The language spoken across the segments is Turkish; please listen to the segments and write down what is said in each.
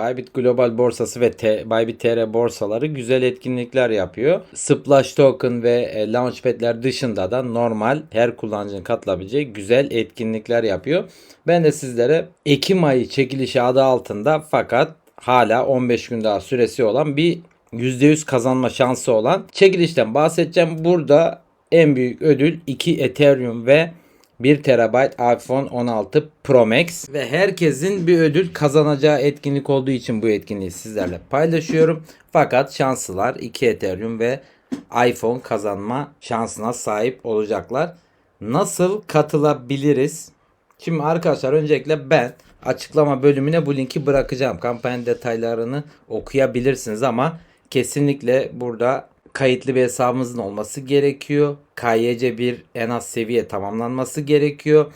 Bybit Global borsası ve T, Bybit TR borsaları güzel etkinlikler yapıyor. Splash Token ve e, Launchpad'ler dışında da normal her kullanıcının katılabileceği güzel etkinlikler yapıyor. Ben de sizlere Ekim ayı çekilişi adı altında fakat hala 15 gün daha süresi olan bir %100 kazanma şansı olan çekilişten bahsedeceğim. Burada en büyük ödül 2 Ethereum ve 1 TB iPhone 16 Pro Max ve herkesin bir ödül kazanacağı etkinlik olduğu için bu etkinliği sizlerle paylaşıyorum. Fakat şanslılar 2 Ethereum ve iPhone kazanma şansına sahip olacaklar. Nasıl katılabiliriz? Şimdi arkadaşlar öncelikle ben açıklama bölümüne bu linki bırakacağım. Kampanya detaylarını okuyabilirsiniz ama kesinlikle burada kayıtlı bir hesabımızın olması gerekiyor. KYC bir en az seviye tamamlanması gerekiyor.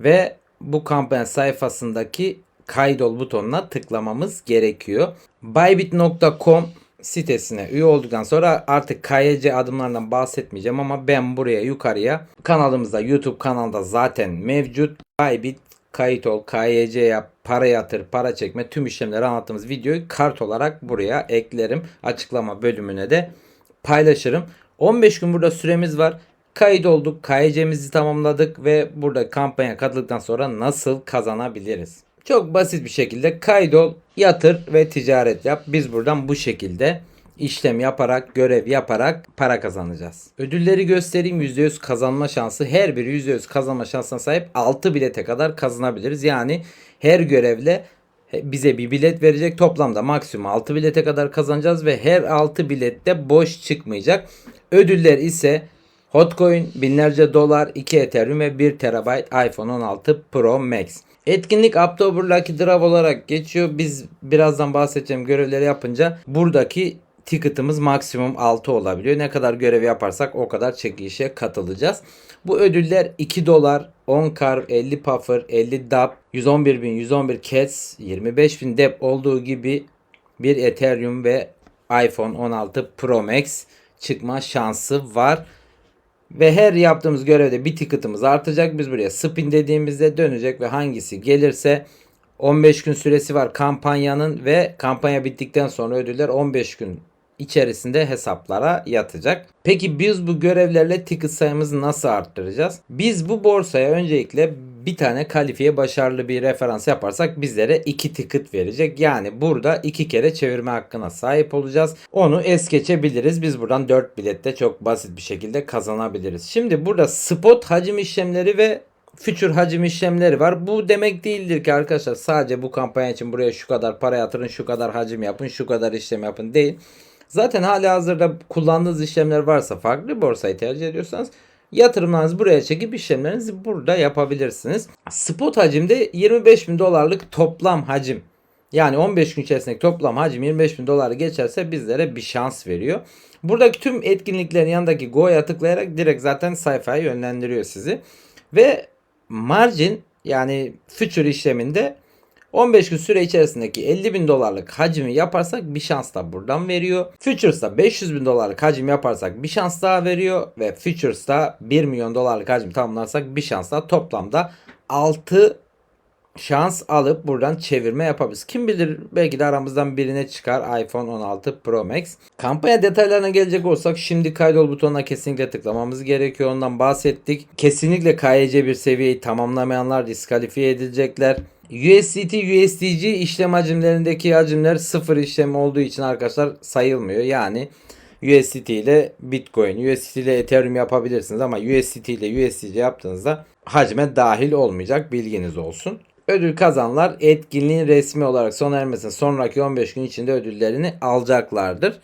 Ve bu kampanya sayfasındaki kaydol butonuna tıklamamız gerekiyor. Bybit.com sitesine üye olduktan sonra artık KYC adımlarından bahsetmeyeceğim ama ben buraya yukarıya kanalımızda YouTube kanalda zaten mevcut Bybit kayıt ol, KYC yap, para yatır, para çekme tüm işlemleri anlattığımız videoyu kart olarak buraya eklerim. Açıklama bölümüne de paylaşırım. 15 gün burada süremiz var. Kayıt olduk, KYC'mizi tamamladık ve burada kampanya katıldıktan sonra nasıl kazanabiliriz? Çok basit bir şekilde kaydol, yatır ve ticaret yap. Biz buradan bu şekilde işlem yaparak, görev yaparak para kazanacağız. Ödülleri göstereyim. %100 kazanma şansı. Her biri %100 kazanma şansına sahip 6 bilete kadar kazanabiliriz. Yani her görevle bize bir bilet verecek. Toplamda maksimum 6 bilete kadar kazanacağız ve her 6 bilette boş çıkmayacak. Ödüller ise Hotcoin, binlerce dolar, 2 Ethereum ve 1 TB iPhone 16 Pro Max. Etkinlik October Lucky Draw olarak geçiyor. Biz birazdan bahsedeceğim görevleri yapınca buradaki ticket'ımız maksimum 6 olabiliyor. Ne kadar görev yaparsak o kadar çekilişe katılacağız. Bu ödüller 2 dolar, 10 kar, 50 puffer, 50 dap, 111 bin, 111 cats, 25 bin dep olduğu gibi bir Ethereum ve iPhone 16 Pro Max çıkma şansı var. Ve her yaptığımız görevde bir ticket'ımız artacak. Biz buraya spin dediğimizde dönecek ve hangisi gelirse 15 gün süresi var kampanyanın ve kampanya bittikten sonra ödüller 15 gün içerisinde hesaplara yatacak. Peki biz bu görevlerle ticket sayımızı nasıl arttıracağız? Biz bu borsaya öncelikle bir tane kalifiye başarılı bir referans yaparsak bizlere iki ticket verecek. Yani burada iki kere çevirme hakkına sahip olacağız. Onu es geçebiliriz. Biz buradan 4 bilette çok basit bir şekilde kazanabiliriz. Şimdi burada spot hacim işlemleri ve future hacim işlemleri var. Bu demek değildir ki arkadaşlar sadece bu kampanya için buraya şu kadar para yatırın, şu kadar hacim yapın, şu kadar işlem yapın değil. Zaten hala hazırda kullandığınız işlemler varsa farklı borsayı tercih ediyorsanız yatırımlarınızı buraya çekip işlemlerinizi burada yapabilirsiniz. Spot hacimde 25 bin dolarlık toplam hacim yani 15 gün içerisindeki toplam hacim 25 bin doları geçerse bizlere bir şans veriyor. Buradaki tüm etkinliklerin yanındaki Go'ya tıklayarak direkt zaten sayfaya yönlendiriyor sizi. Ve margin yani future işleminde 15 gün süre içerisindeki 50 bin dolarlık hacmi yaparsak bir şans da buradan veriyor. Futures'ta 500 bin dolarlık hacim yaparsak bir şans daha veriyor. Ve Futures'ta 1 milyon dolarlık hacim tamamlarsak bir şans daha toplamda 6 şans alıp buradan çevirme yapabiliriz. Kim bilir belki de aramızdan birine çıkar iPhone 16 Pro Max. Kampanya detaylarına gelecek olsak şimdi kaydol butonuna kesinlikle tıklamamız gerekiyor. Ondan bahsettik. Kesinlikle KYC bir seviyeyi tamamlamayanlar diskalifiye edilecekler. USDT, USDC işlem hacimlerindeki hacimler sıfır işlem olduğu için arkadaşlar sayılmıyor. Yani USDT ile Bitcoin, USDT ile Ethereum yapabilirsiniz ama USDT ile USDC yaptığınızda hacme dahil olmayacak bilginiz olsun. Ödül kazanlar etkinliğin resmi olarak sona ermesine sonraki 15 gün içinde ödüllerini alacaklardır.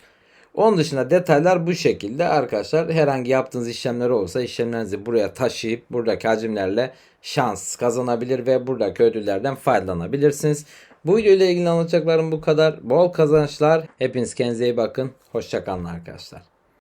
Onun dışında detaylar bu şekilde arkadaşlar. Herhangi yaptığınız işlemler olursa işlemlerinizi buraya taşıyıp buradaki hacimlerle şans kazanabilir ve buradaki ödüllerden faydalanabilirsiniz. Bu video ile ilgili anlatacaklarım bu kadar. Bol kazançlar. Hepiniz kendinize iyi bakın. Hoşçakalın arkadaşlar.